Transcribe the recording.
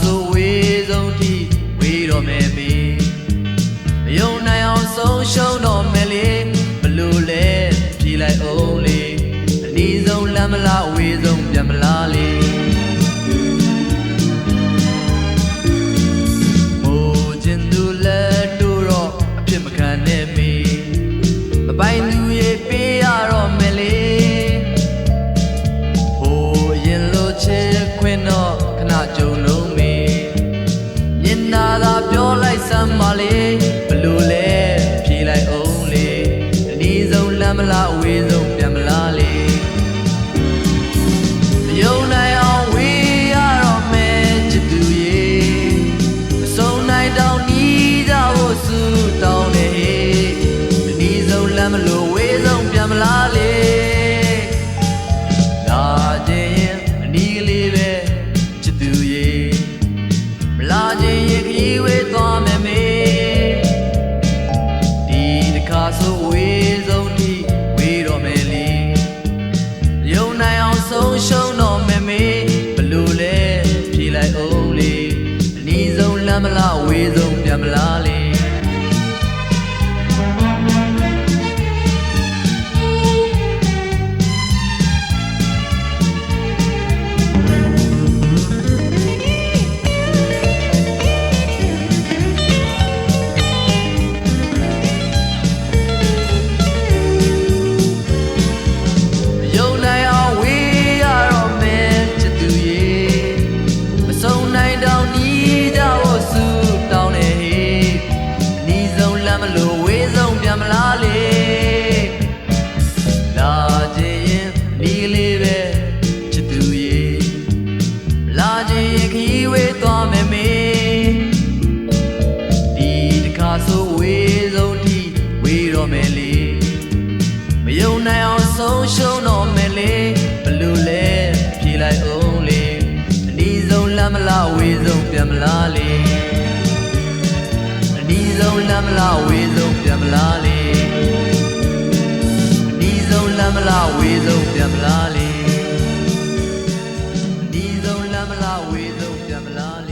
ဆိုဝေးဆုံးထိဝေးတော်မယ်မေမယုံနိုင်အောင်ဆုံးရှုံးတော်မယ်လေဘလို့လဲဖြေလိုက်အောင်လေအနည်းဆုံးလမ်းမလားဝေးဆုံးပြန်မလားလေမိုးခြင်းသူလက်တို့တော့အဖြစ်မခံနဲ့မေမပိုင် မ်းပါလေဘလို့လဲဖြေလိုက်အောင်လေအနည်းဆုံးလမ်းမလားအဝေးဆုံးပြန် ဆိုဝေးဆုံးထိဝေးတော့မယ်လေယုံနိုင်အောင်ဆုံးရှုံးတော့မယ်မေဘလို့လဲဖြေလိုက်အောင်လေအနီးဆုံးလမ်းမလားအဝေးဆုံးပြန်မလားလေ မလားလေအနီးဆုံးလမ်းမလားဝေးဆုံးပြန်မလားလေအနီးဆုံးလမ်းမလားဝေးဆုံးပြန်မလားလေအနီးဆုံးလမ်းမလားဝေးဆုံးပြန်မလားလေ